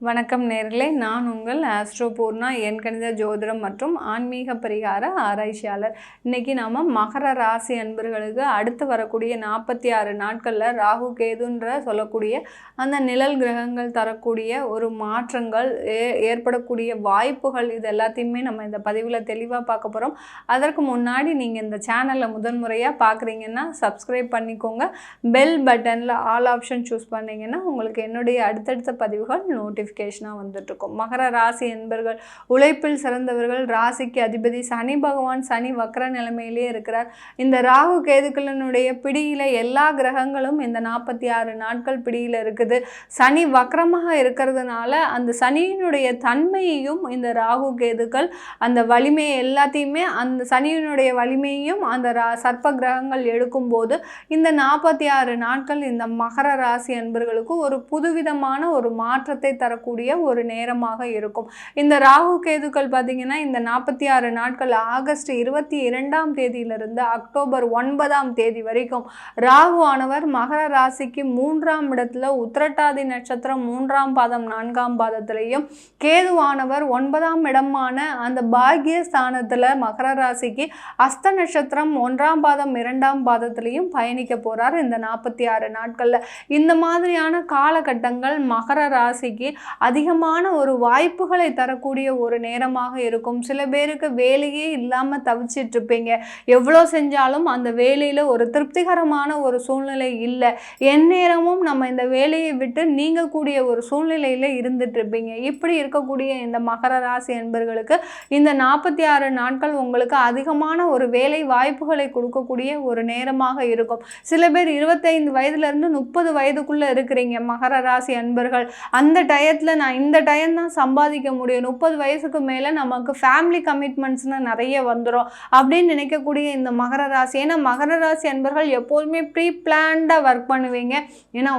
வணக்கம் நேர்களே. நான் உங்கள் ஆஸ்ட்ரோபூர்ணா என் கணித ஜோதிடம் மற்றும் ஆன்மீக பரிகார ஆராய்ச்சியாளர். இன்றைக்கி நாம் மகர ராசி அன்பர்களுக்கு அடுத்து வரக்கூடிய நாற்பத்தி ஆறு நாட்களில் ராகு கேதுன்ற சொல்லக்கூடிய அந்த நிழல் கிரகங்கள் தரக்கூடிய ஒரு மாற்றங்கள் ஏ ஏற்படக்கூடிய வாய்ப்புகள் இது எல்லாத்தையுமே நம்ம இந்த பதிவில் தெளிவாக பார்க்க போகிறோம் அதற்கு முன்னாடி நீங்கள் இந்த சேனலை முதன்முறையாக பார்க்குறீங்கன்னா சப்ஸ்கிரைப் பண்ணிக்கோங்க. பெல் பட்டனில் ஆல் ஆப்ஷன் சூஸ் பண்ணீங்கன்னா உங்களுக்கு என்னுடைய அடுத்தடுத்த பதிவுகள் நோட்டிஃபிகேஷனாக வந்துட்டுருக்கும். மகர ராசி என்பர்கள் உழைப்பில் சிறந்தவர்கள் ராசிக்கு அதிபதி சனி பகவான் சனி வக்கர நிலைமையிலே இருக்கிறார். இந்த ராகு கேதுக்களினுடைய பிடியில் எல்லா கிரகங்களும் இந்த நாற்பத்தி ஆறு நாட்கள் பிடியில் இருக்குது. சனி வக்கரமாக இருக்கிறதுனால அந்த சனியினுடைய தன்மையையும் இந்த ராகு கேதுக்கள் அந்த வலிமையை எல்லாத்தையுமே அந்த சனியினுடைய வலிமையையும் அந்த ரா சர்ப்ப கிரகங்கள் எடுக்கும்போது இந்த நாற்பத்தி ஆறு நாட்கள் இந்த மகர ராசி அன்பர்களுக்கு ஒரு புதுவிதமான ஒரு மாற்றத்தை வரக்கூடிய ஒரு நேரமாக இருக்கும். இந்த ராகு கேதுக்கள் பார்த்தீங்கன்னா இந்த நாற்பத்தி ஆறு நாட்கள் ஆகஸ்ட் இருபத்தி இரண்டாம் தேதியிலிருந்து அக்டோபர் ஒன்பதாம் தேதி வரைக்கும் ராகு ஆனவர் மகர ராசிக்கு மூன்றாம் இடத்துல உத்திரட்டாதி நட்சத்திரம் மூன்றாம் பாதம் நான்காம் பாதத்திலையும் கேதுவானவர் ஒன்பதாம் இடமான அந்த பாகிய ஸ்தானத்தில் மகர ராசிக்கு அஸ்த நட்சத்திரம் ஒன்றாம் பாதம் இரண்டாம் பாதத்திலையும் பயணிக்க போகிறார் இந்த நாற்பத்தி ஆறு நாட்களில். இந்த மாதிரியான காலகட்டங்கள் மகர ராசிக்கு அதிகமான ஒரு வாய்ப்புகளை தரக்கூடிய ஒரு நேரமாக இருக்கும். சில பேருக்கு வேலையே இல்லாமல் தவிச்சிட்டு இருப்பீங்க எவ்வளோ செஞ்சாலும் அந்த வேலையில் ஒரு திருப்திகரமான ஒரு சூழ்நிலை இல்லை. எந்நேரமும் நம்ம இந்த வேலையை விட்டு நீங்கக்கூடிய ஒரு சூழ்நிலையில் இருந்துட்டு இருப்பீங்க இப்படி இருக்கக்கூடிய இந்த மகர ராசி என்பர்களுக்கு இந்த நாற்பத்தி ஆறு நாட்கள் உங்களுக்கு அதிகமான ஒரு வேலை வாய்ப்புகளை கொடுக்கக்கூடிய ஒரு நேரமாக இருக்கும். சில பேர் இருபத்தைந்து வயதுலேருந்து முப்பது வயதுக்குள்ளே இருக்கிறீங்க. மகர ராசி அன்பர்கள் அந்த டயத்தில் நான் இந்த டயம் தான் சம்பாதிக்க முடியும். முப்பது வயசுக்கு மேலே நமக்கு ஃபேமிலி கமிட்மெண்ட்ஸ்னு நிறைய வந்துடும் அப்படின்னு நினைக்கக்கூடிய இந்த மகர ராசி. ஏன்னா மகர ராசி என்பர்கள் எப்போதுமே ப்ரீ பிளான்டாக ஒர்க் பண்ணுவீங்க. ஏன்னா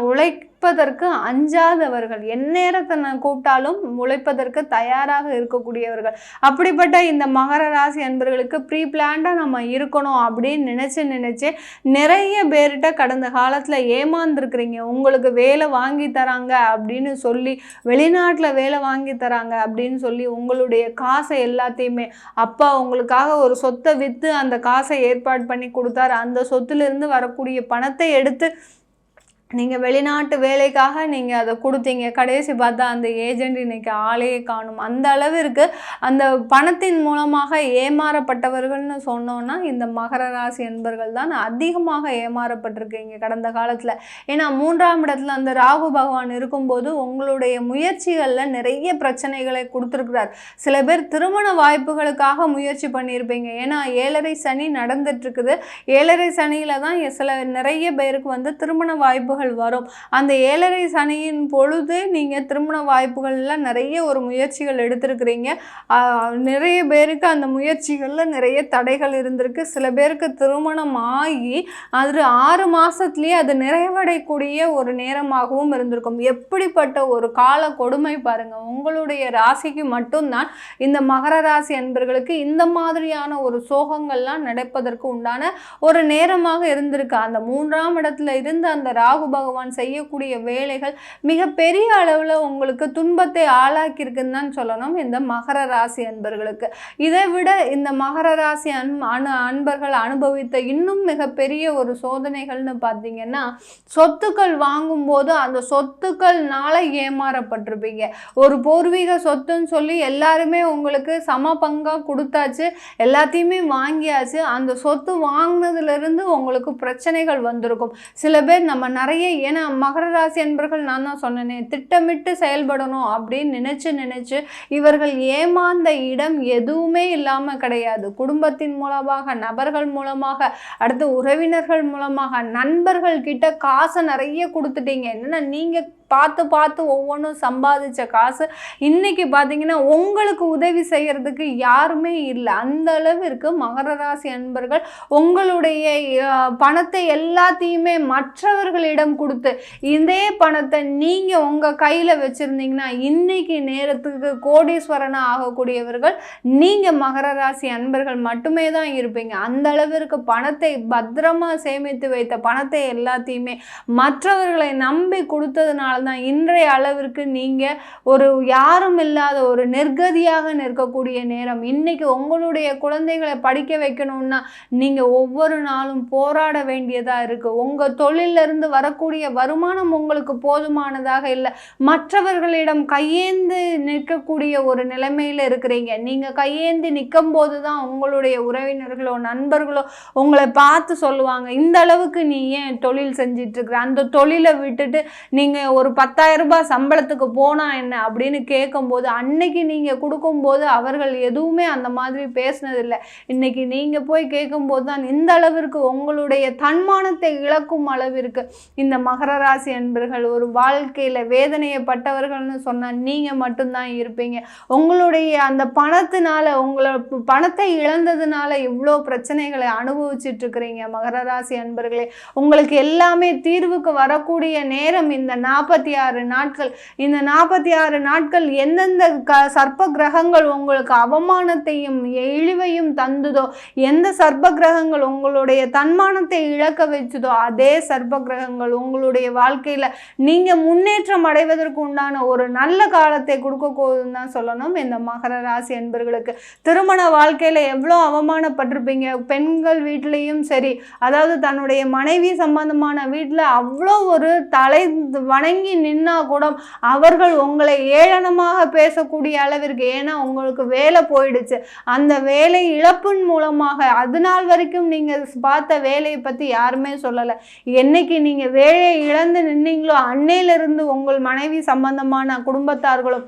உழைப்பதற்கு அஞ்சாதவர்கள். எந்நேரத்தை நான் கூப்பிட்டாலும் உழைப்பதற்கு தயாராக இருக்கக்கூடியவர்கள். அப்படிப்பட்ட இந்த மகர ராசி அன்பர்களுக்கு ப்ரீ பிளான்டாக நம்ம இருக்கணும் அப்படின்னு நினச்சி நினச்சி நிறைய பேர்கிட்ட கடந்த காலத்தில் ஏமாந்துருக்குறீங்க. உங்களுக்கு வேலை வாங்கி தராங்க அப்படின்னு சொல்லி வெளிநாட்டில் வேலை வாங்கி தராங்க அப்படின்னு சொல்லி உங்களுடைய காசை எல்லாத்தையுமே அப்பா உங்களுக்காக ஒரு சொத்தை விற்று அந்த காசை ஏற்பாடு பண்ணி கொடுத்தாரு. அந்த சொத்துலேருந்து வரக்கூடிய பணத்தை எடுத்து நீங்கள் வெளிநாட்டு வேலைக்காக நீங்கள் அதை கொடுத்தீங்க. கடைசி பார்த்தா அந்த ஏஜென்ட் இன்னைக்கு ஆளையே காணும். அந்த அளவிற்கு அந்த பணத்தின் மூலமாக ஏமாறப்பட்டவர்கள்னு சொன்னோன்னா இந்த மகர ராசி என்பர்கள் தான் அதிகமாக ஏமாறப்பட்டிருக்கீங்க கடந்த காலத்தில். ஏன்னா மூன்றாம் இடத்துல அந்த ராகு பகவான் இருக்கும்போது உங்களுடைய முயற்சிகளில் நிறைய பிரச்சனைகளை கொடுத்துருக்கிறார். சில பேர் திருமண வாய்ப்புகளுக்காக முயற்சி பண்ணியிருப்பீங்க. ஏன்னா ஏழரை சனி நடந்துட்டுருக்குது ஏழரை சனியில் தான் சில நிறைய பேருக்கு வந்து திருமண வாய்ப்பு வாய்ப்புகள் வரும். அந்த ஏழரை சனியின் பொழுது நீங்கள் திருமண வாய்ப்புகள்லாம் நிறைய ஒரு முயற்சிகள் எடுத்திருக்கிறீங்க. நிறைய பேருக்கு அந்த முயற்சிகளில் நிறைய தடைகள் இருந்திருக்கு. சில பேருக்கு திருமணம் ஆகி அது ஆறு மாதத்துலேயே அது நிறைவடையக்கூடிய ஒரு நேரமாகவும் இருந்திருக்கும். எப்படிப்பட்ட ஒரு கால கொடுமை பாருங்கள் உங்களுடைய ராசிக்கு மட்டும்தான் இந்த மகர ராசி அன்பர்களுக்கு இந்த மாதிரியான ஒரு சோகங்கள்லாம் நடப்பதற்கு உண்டான ஒரு நேரமாக இருந்திருக்கு. அந்த மூன்றாம் இடத்துல இருந்து அந்த ராகு பகவான் செய்யக்கூடிய வேலைகள் மிகப்பெரிய அளவில் உங்களுக்கு துன்பத்தை ஆளாக்கியிருக்குன்னு தான் சொல்லணும் இந்த மகர ராசி அன்பர்களுக்கு. இதை விட இந்த மகர ராசி அன் அனு அன்பர்கள் அனுபவித்த இன்னும் மிகப்பெரிய ஒரு சோதனைகள்னு பார்த்தீங்கன்னா சொத்துக்கள் வாங்கும்போது அந்த சொத்துக்கள்னால ஏமாறப்பட்டிருப்பீங்க. ஒரு பூர்வீக சொத்துன்னு சொல்லி எல்லாருமே உங்களுக்கு சம பங்காக கொடுத்தாச்சு எல்லாத்தையுமே வாங்கியாச்சு அந்த சொத்து வாங்கினதுலேருந்து உங்களுக்கு பிரச்சனைகள் வந்திருக்கும். சில பேர் நம்ம நிறைய ஏன்னா மகர ராசி அன்பர்கள் நான் தான் சொன்னேனே திட்டமிட்டு செயல்படணும் அப்படின்னு நினைச்சு நினைச்சு இவர்கள் ஏமாந்த இடம் எதுவுமே இல்லாமல் கிடையாது. குடும்பத்தின் மூலமாக நபர்கள் மூலமாக அடுத்து உறவினர்கள் மூலமாக நண்பர்கள் கிட்ட காசை நிறைய கொடுத்துட்டீங்க. என்னன்னா நீங்க பார்த்து பார்த்து ஒவ்வொன்றும் சம்பாதிச்ச காசு. இன்னைக்கு பார்த்தீங்கன்னா உங்களுக்கு உதவி செய்கிறதுக்கு யாருமே இல்லை. அந்த அளவிற்கு மகர ராசி அன்பர்கள் உங்களுடைய பணத்தை எல்லாத்தையுமே மற்றவர்களிடம் கொடுத்து இதே பணத்தை நீங்கள் உங்கள் கையில் வச்சுருந்தீங்கன்னா இன்னைக்கு நேரத்துக்கு கோடீஸ்வரனாக ஆகக்கூடியவர்கள் நீங்கள் மகர ராசி அன்பர்கள் மட்டுமே தான் இருப்பீங்க. அந்த அளவிற்கு பணத்தை பத்திரமா சேமித்து வைத்த பணத்தை எல்லாத்தையுமே மற்றவர்களை நம்பி கொடுத்ததுனால இருந்ததுனால தான் இன்றைய அளவிற்கு நீங்கள் ஒரு யாரும் இல்லாத ஒரு நிர்கதியாக நிற்கக்கூடிய நேரம். இன்றைக்கி உங்களுடைய குழந்தைகளை படிக்க வைக்கணும்னா நீங்கள் ஒவ்வொரு நாளும் போராட வேண்டியதாக இருக்குது உங்கள் தொழிலிருந்து வரக்கூடிய வருமானம் உங்களுக்கு போதுமானதாக இல்லை. மற்றவர்களிடம் கையேந்து நிற்கக்கூடிய ஒரு நிலைமையில் இருக்கிறீங்க. நீங்கள் கையேந்தி நிற்கும் போது தான் உங்களுடைய உறவினர்களோ நண்பர்களோ உங்களை பார்த்து சொல்லுவாங்க. இந்த அளவுக்கு நீ ஏன் தொழில் செஞ்சிட்ருக்குற அந்த தொழிலை விட்டுட்டு நீங்கள் ஒரு பத்தாயிரம் ரூபாய் சம்பளத்துக்கு போனா என்ன அப்படின்னு கேட்கும்போது அன்னைக்கு நீங்கள் கொடுக்கும்போது அவர்கள் எதுவுமே அந்த மாதிரி பேசினதில்லை. இன்னைக்கு நீங்கள் போய் கேட்கும்போது தான் இந்த அளவிற்கு உங்களுடைய தன்மானத்தை இழக்கும் அளவிற்கு இந்த மகர ராசி அன்பர்கள் ஒரு வாழ்க்கையில் வேதனையப்பட்டவர்கள்னு சொன்னால் நீங்கள் மட்டும்தான் இருப்பீங்க. உங்களுடைய அந்த பணத்தினால உங்களை பணத்தை இழந்ததுனால இவ்வளோ பிரச்சனைகளை அனுபவிச்சுட்டு இருக்கிறீங்க மகர ராசி அன்பர்களே. உங்களுக்கு எல்லாமே தீர்வுக்கு வரக்கூடிய நேரம் இந்த நாற்பது நாற்பத்தி ஆறு நாட்கள். இந்த நாற்பத்தி ஆறு நாட்கள் எந்தெந்த க சர்ப்ப கிரகங்கள் உங்களுக்கு அவமானத்தையும் இழிவையும் தந்துதோ எந்த சர்ப்ப கிரகங்கள் உங்களுடைய தன்மானத்தை இழக்க வச்சதோ அதே சர்ப்ப கிரகங்கள் உங்களுடைய வாழ்க்கையில் நீங்கள் முன்னேற்றம் அடைவதற்கு உண்டான ஒரு நல்ல காலத்தை கொடுக்க தான் சொல்லணும் இந்த மகர ராசி என்பர்களுக்கு திருமண வாழ்க்கையில் எவ்வளோ அவமானப்பட்டிருப்பீங்க. பெண்கள் வீட்லேயும் சரி அதாவது தன்னுடைய மனைவி சம்பந்தமான வீட்டில் அவ்வளோ ஒரு தலை வணங்கி நின்னா கூட அவர்கள் உங்களை ஏளனமாக பேசக்கூடிய அளவிற்கு ஏன்னா உங்களுக்கு வேலை போயிடுச்சு. அந்த வேலை இழப்பின் மூலமாக அது நாள் வரைக்கும் நீங்கள் பார்த்த வேலையை பற்றி யாருமே சொல்லலை. என்னைக்கு நீங்கள் வேலையை இழந்து நின்னீங்களோ அன்னையிலிருந்து உங்கள் மனைவி சம்பந்தமான குடும்பத்தார்களும்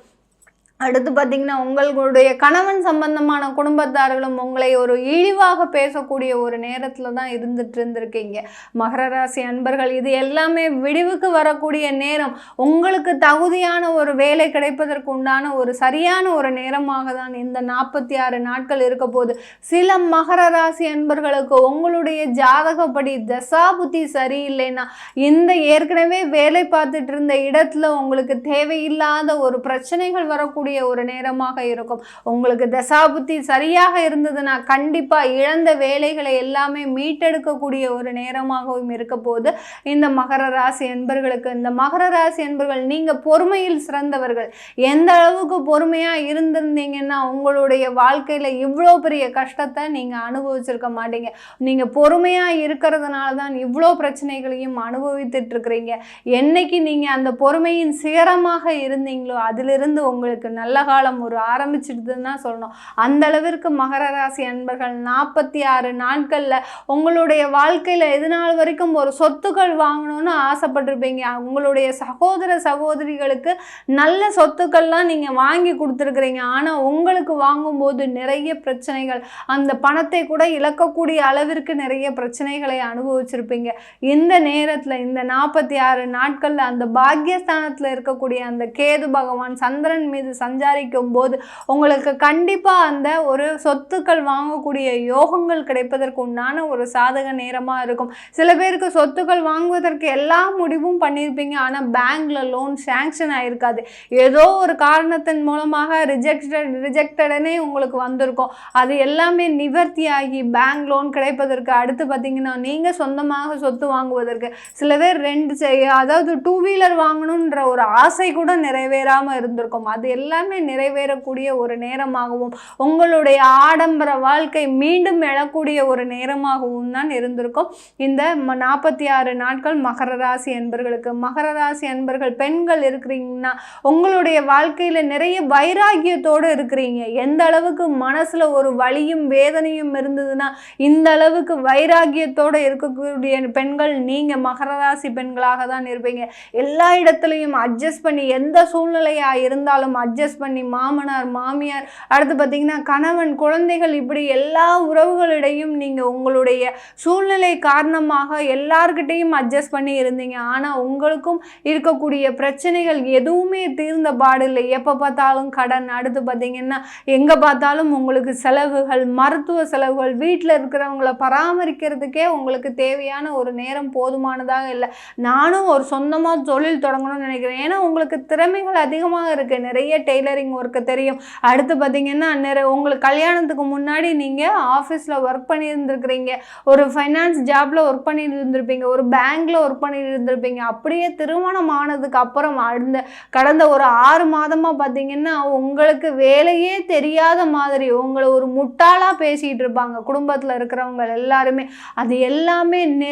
அடுத்து பார்த்தீங்கன்னா உங்களுடைய கணவன் சம்பந்தமான குடும்பத்தார்களும் உங்களை ஒரு இழிவாக பேசக்கூடிய ஒரு நேரத்தில் தான் இருந்துட்டு இருந்திருக்கீங்க. மகர ராசி அன்பர்கள் இது எல்லாமே விடிவுக்கு வரக்கூடிய நேரம். உங்களுக்கு தகுதியான ஒரு வேலை கிடைப்பதற்கு உண்டான ஒரு சரியான ஒரு நேரமாக தான் இந்த நாற்பத்தி ஆறு நாட்கள் இருக்க போது சில மகர ராசி அன்பர்களுக்கு உங்களுடைய ஜாதகப்படி தசாபுத்தி சரியில்லைன்னா இந்த ஏற்கனவே வேலை பார்த்துட்டு இருந்த இடத்துல உங்களுக்கு தேவையில்லாத ஒரு பிரச்சனைகள் வரக்கூடிய ஒரு நேரமாக இருக்கும். உங்களுக்கு தசாபுத்தி சரியாக இருந்ததுன்னா கண்டிப்பாக இழந்த வேலைகளை எல்லாமே மீட்டெடுக்கக்கூடிய ஒரு நேரமாகவும் இருக்க போது இந்த மகர ராசி என்பர்களுக்கு இந்த மகர ராசி என்பர்கள் நீங்கள் பொறுமையில் சிறந்தவர்கள். எந்த அளவுக்கு பொறுமையாக இருந்திருந்தீங்கன்னா உங்களுடைய வாழ்க்கையில் இவ்வளோ பெரிய கஷ்டத்தை நீங்கள் அனுபவிச்சிருக்க மாட்டீங்க. நீங்கள் பொறுமையாக இருக்கிறதுனால தான் இவ்வளோ பிரச்சனைகளையும் அனுபவித்துட்டு இருக்கிறீங்க. என்னைக்கு நீங்கள் அந்த பொறுமையின் சிகரமாக இருந்தீங்களோ அதிலிருந்து உங்களுக்கு நல்ல காலம் ஒரு ஆரம்பிச்சிடுதுன்னு தான் சொல்லணும். அந்த அளவிற்கு மகர ராசி அன்பர்கள் நாற்பத்தி ஆறு நாட்களில் உங்களுடைய வாழ்க்கையில் எது நாள் வரைக்கும் ஒரு சொத்துக்கள் வாங்கணும்னு ஆசைப்பட்டிருப்பீங்க. உங்களுடைய சகோதர சகோதரிகளுக்கு நல்ல சொத்துக்கள்லாம் நீங்கள் வாங்கி கொடுத்துருக்குறீங்க. ஆனால் உங்களுக்கு வாங்கும்போது நிறைய பிரச்சனைகள் அந்த பணத்தை கூட இழக்கக்கூடிய அளவிற்கு நிறைய பிரச்சனைகளை அனுபவிச்சிருப்பீங்க. இந்த நேரத்தில் இந்த நாற்பத்தி ஆறு நாட்களில் அந்த பாக்கியஸ்தானத்தில் இருக்கக்கூடிய அந்த கேது பகவான் சந்திரன் மீது சஞ்சாரிக்கும் போது உங்களுக்கு கண்டிப்பாக அந்த ஒரு சொத்துக்கள் வாங்கக்கூடிய யோகங்கள் கிடைப்பதற்கு உண்டான ஒரு சாதக நேரமாக இருக்கும். சில பேருக்கு சொத்துக்கள் வாங்குவதற்கு எல்லா முடிவும் பண்ணியிருப்பீங்க. ஆனால் பேங்க்ல லோன் சேங்ஷன் ஆயிருக்காது. ஏதோ ஒரு காரணத்தின் மூலமாக ரிஜெக்டட் ரிஜெக்டடனே உங்களுக்கு வந்திருக்கும். அது எல்லாமே நிவர்த்தியாகி பேங்க் லோன் கிடைப்பதற்கு அடுத்து பார்த்தீங்கன்னா நீங்கள் சொந்தமாக சொத்து வாங்குவதற்கு சில பேர் ரெண்டு செய்- அதாவது டூ வீலர் வாங்கணுன்ற ஒரு ஆசை கூட நிறைவேறாமல் இருந்திருக்கும். அது எல்லாமே நிறைவேறக்கூடிய ஒரு நேரமாகவும் உங்களுடைய ஆடம்பர வாழ்க்கை மீண்டும் எழக்கூடிய ஒரு நேரமாகவும் தான் இருந்திருக்கும். இந்த நாற்பத்தி ஆறு நாட்கள் மகர ராசி அன்பர்களுக்கு மகர ராசி அன்பர்கள் பெண்கள் இருக்கிறீங்கன்னா உங்களுடைய வாழ்க்கையில் நிறைய வைராகியத்தோடு இருக்கிறீங்க. எந்த அளவுக்கு மனசில் ஒரு வலியும் வேதனையும் இருந்ததுன்னா இந்த அளவுக்கு வைராகியத்தோடு இருக்கக்கூடிய பெண்கள் நீங்கள் மகர ராசி பெண்களாக தான் இருப்பீங்க. எல்லா இடத்துலையும் அட்ஜஸ்ட் பண்ணி எந்த சூழ்நிலையாக இருந்தாலும் அட்ஜஸ்ட் பண்ணி மாமனார் மாமியார் அடுத்து பார்த்தீங்கன்னா கணவன் குழந்தைகள் இப்படி எல்லா உறவுகளிடையும் நீங்கள் உங்களுடைய சூழ்நிலை காரணமாக எல்லார்கிட்டையும் அட்ஜஸ்ட் பண்ணி இருந்தீங்க. ஆனால் உங்களுக்கும் இருக்கக்கூடிய பிரச்சனைகள் எதுவுமே தீர்ந்த பாடில்லை. எப்போ பார்த்தாலும் கடன் அடுத்து பார்த்தீங்கன்னா எங்கே பார்த்தாலும் உங்களுக்கு செலவுகள் மருத்துவ செலவுகள் வீட்டில் இருக்கிறவங்கள பராமரிக்கிறதுக்கே உங்களுக்கு தேவையான ஒரு நேரம் போதுமானதாக இல்லை. நானும் ஒரு சொந்தமாக தொழில் தொடங்கணும்னு நினைக்கிறேன். ஏன்னா உங்களுக்கு திறமைகள் அதிகமாக இருக்குது நிறைய டெய்லர் டெய்லரிங் ஒர்க்கு தெரியும். அடுத்து பார்த்தீங்கன்னா நிறைய உங்களுக்கு கல்யாணத்துக்கு முன்னாடி நீங்கள் ஆஃபீஸில் ஒர்க் பண்ணியிருந்துருக்கிறீங்க. ஒரு ஃபைனான்ஸ் ஜாப்பில் ஒர்க் பண்ணிட்டு இருந்திருப்பீங்க ஒரு பேங்க்கில் ஒர்க் பண்ணிட்டு இருந்திருப்பீங்க அப்படியே திருமணம் ஆனதுக்கு அப்புறம் அந்த கடந்த ஒரு ஆறு மாதமாக பார்த்தீங்கன்னா உங்களுக்கு வேலையே தெரியாத மாதிரி உங்களை ஒரு முட்டாளாக பேசிகிட்டு இருப்பாங்க. குடும்பத்தில் இருக்கிறவங்க எல்லாருமே. அது எல்லாமே நே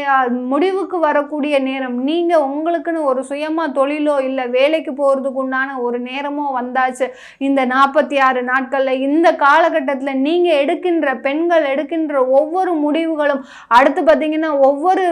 முடிவுக்கு வரக்கூடிய நேரம். நீங்கள் உங்களுக்குன்னு ஒரு சுயமாக தொழிலோ இல்லை வேலைக்கு போகிறதுக்கு உண்டான ஒரு நேரமோ வந்தால் ஆச்சு இந்த நாற்பத்தி ஆறு நாட்களில் இந்த காலகட்டத்தில் நீங்கள் எடுக்கின்ற பெண்கள் எடுக்கின்ற ஒவ்வொரு முடிவுகளும் அடுத்து பார்த்தீங்கன்னா ஒவ்வொரு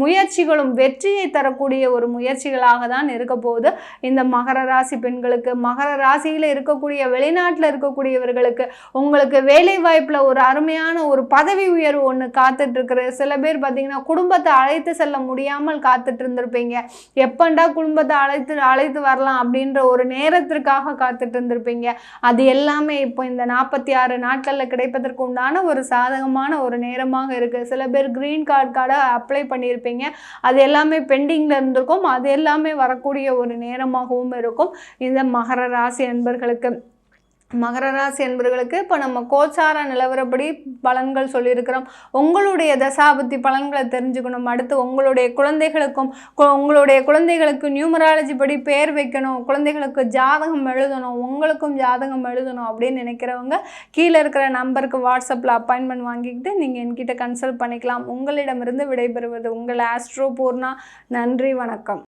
முயற்சிகளும் வெற்றியை தரக்கூடிய ஒரு முயற்சிகளாக தான் இருக்க போகுது. இந்த மகர ராசி பெண்களுக்கு மகர ராசியில் இருக்கக்கூடிய வெளிநாட்டில் இருக்கக்கூடியவர்களுக்கு உங்களுக்கு வேலை வாய்ப்பில் ஒரு அருமையான ஒரு பதவி உயர்வு ஒன்று காத்துட்ருக்குற இருக்கிற சில பேர் பார்த்தீங்கன்னா குடும்பத்தை அழைத்து செல்ல முடியாமல் காத்துட்டு இருந்திருப்பீங்க எப்பண்டா குடும்பத்தை அழைத்து அழைத்து வரலாம் அப்படின்ற ஒரு நேரத்திற்காக காத்துட்டு இருந்திருப்பீங்க. அது எல்லாமே இப்போ இந்த நாற்பத்தி ஆறு நாட்களில் கிடைப்பதற்கு உண்டான ஒரு சாதகமான ஒரு நேரமாக இருக்குது சில பேர் க்ரீன் கார்டு கார்டை அப்ளை பண்ணியிருப்பீங்க. அது எல்லாமே பெண்டிங்கில் இருந்திருக்கும். அது எல்லாமே வரக்கூடிய ஒரு நேரமாகவும் இருக்கும். இந்த மகர ராசி அன்பர்களுக்கு. மகர ராசி என்பவர்களுக்கு இப்போ நம்ம கோச்சார நிலவரப்படி பலன்கள் சொல்லியிருக்கிறோம். உங்களுடைய தசாபத்தி பலன்களை தெரிஞ்சுக்கணும். அடுத்து உங்களுடைய குழந்தைகளுக்கும் உங்களுடைய குழந்தைகளுக்கு நியூமராலஜி படி பேர் வைக்கணும். குழந்தைகளுக்கு ஜாதகம் எழுதணும். உங்களுக்கும் ஜாதகம் எழுதணும் அப்படின்னு நினைக்கிறவங்க கீழே இருக்கிற நம்பருக்கு வாட்ஸ்அப்பில் அப்பாயின்மெண்ட் வாங்கிக்கிட்டு நீங்கள் என்கிட்ட கன்சல்ட் பண்ணிக்கலாம். உங்களிடமிருந்து விடைபெறுவது உங்கள் ஆஸ்ட்ரோ பூர்ணா. நன்றி வணக்கம்.